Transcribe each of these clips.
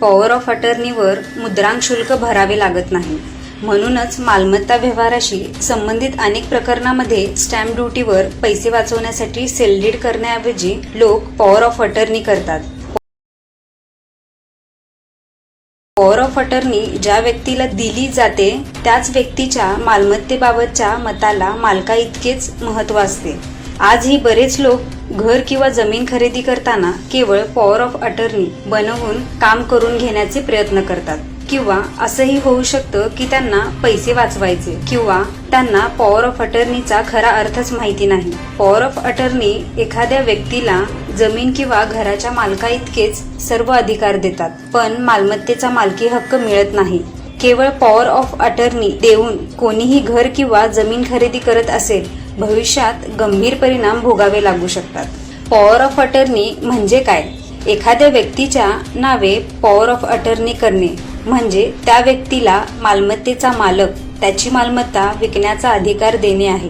Power of अटर्नीवर मुद्रांक शुल्क भरावे लागत नाही. म्हणूनच मालमत्ता व्यवहाराशी संबंधित अनेक प्रकरणामध्ये स्टॅम्प ड्युटीवर पैसे वाचवण्यासाठी सेलडीड करण्याऐवजी लोक पॉवर ऑफ अटर्नी करतात. पॉवर ऑफ अटर्नी ज्या व्यक्तीला दिली जाते त्याच व्यक्तीच्या मालमत्तेबाबतच्या मताला मालका इतकेच महत्त्व असते. आजही बरेच लोक घर किंवा जमीन खरेदी करताना केवळ पॉवर ऑफ अटर्नी बनवून काम करून घेण्याचे प्रयत्न करतात. किंवा असंही होऊ शकतं की त्यांना पैसे वाचवायचे किंवा त्यांना पॉवर ऑफ अटर्नीचा खरा अर्थच माहिती नाही. पॉवर ऑफ अटर्नी एखाद्या व्यक्तीला जमीन किंवा घराच्या मालका इतकेच सर्व अधिकार देतात. पण मालमत्तेचा मालकी हक्क मिळत नाही. केवळ पॉवर ऑफ अटर्नी देऊन कोणीही घर किंवा जमीन खरेदी करत असेल भविष्यात गंभीर परिणाम भोगावे लागू शकतात. पॉवर ऑफ अटर्नी म्हणजे काय? एखाद्या व्यक्तीच्या नावे पॉवर ऑफ अटर्नी करणे म्हणजे त्या व्यक्तीला मालमत्तेचा मालक त्याची मालमत्ता विकण्याचा अधिकार देणे आहे.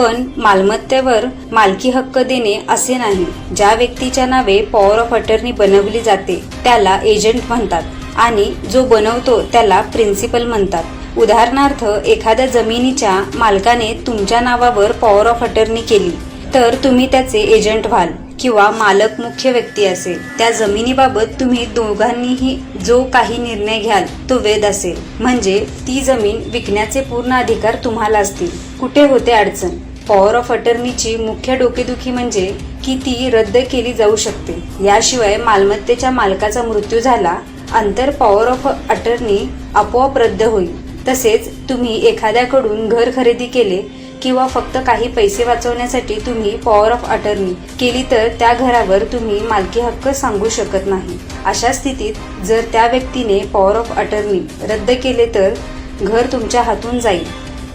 पण मालमत्तेवर मालकी हक्क देणे असे नाही. ज्या व्यक्तीच्या नावे पॉवर ऑफ अटर्नी बनवली जाते त्याला एजंट म्हणतात आणि जो बनवतो त्याला प्रिन्सिपल म्हणतात. उदाहरणार्थ एखाद्या जमिनीच्या मालकाने तुमच्या नावावर पॉवर ऑफ अटर्नी केली तर तुम्ही त्याचे एजंट व्हाल किंवा मालक मुख्य व्यक्ती असेल. त्या जमिनीबाबत तुम्ही दोघांनीही जो काही निर्णय घ्याल तो वेद असेल. म्हणजे ती जमीन विकण्याचे पूर्ण अधिकार तुम्हाला असतील. कुठे होते अडचण? पॉवर ऑफ अटर्नीची मुख्य डोकेदुखी म्हणजे की ती रद्द केली जाऊ शकते. याशिवाय मालमत्तेच्या मालकाचा मृत्यू झाला अंतर पॉवर ऑफ अटर्नी आपोआप रद्द होईल. तसेच तुम्ही एखाद्याकडून घर खरेदी केले किंवा फक्त काही पैसे वाचवण्यासाठी तुम्ही पॉवर ऑफ अटर्नी केली तर त्या घरावर तुम्ही मालकी हक्क सांगू शकत नाही. अशा स्थितीत जर त्या व्यक्तीने पॉवर ऑफ अटर्नी रद्द केले तर घर तुमच्या हातून जाईल.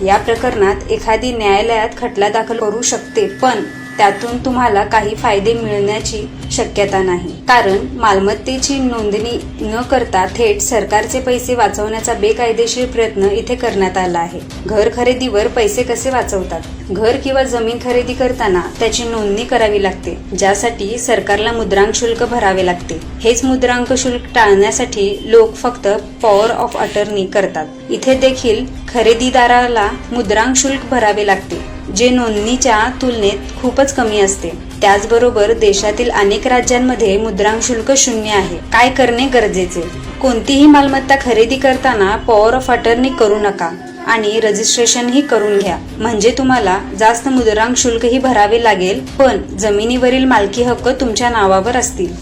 या प्रकरणात एखादी न्यायालयात खटला दाखल करू शकते पण त्यातून तुम्हाला काही फायदे मिळण्याची शक्यता नाही. कारण मालमत्तेची नोंदणी न करता थेट सरकारचे पैसे वाचवण्याचा बेकायदेशीर प्रयत्न इथे करण्यात आला आहे. घर खरेदीवर पैसे कसे वाचवतात? घर किंवा जमीन खरेदी करताना त्याची नोंदणी करावी लागते ज्यासाठी सरकारला मुद्रांक शुल्क भरावे लागते. हेच मुद्रांक शुल्क टाळण्यासाठी लोक फक्त पॉवर ऑफ अटर्नी करतात. इथे देखील खरेदीदाराला मुद्रांक शुल्क भरावे लागते. जे नोंदणीच्या तुलनेत खूपच कमी असते. त्याचबरोबर देशातील अनेक राज्यांमध्ये मुद्रांक शुल्क शून्य आहे. काय करणे गरजेचे? कोणतीही मालमत्ता खरेदी करताना पॉवर ऑफ अटर्नी करू नका आणि रजिस्ट्रेशनही करून घ्या. म्हणजे तुम्हाला जास्त मुद्रांक शुल्कही भरावे लागेल पण जमिनीवरील मालकी हक्क तुमच्या नावावर असतील.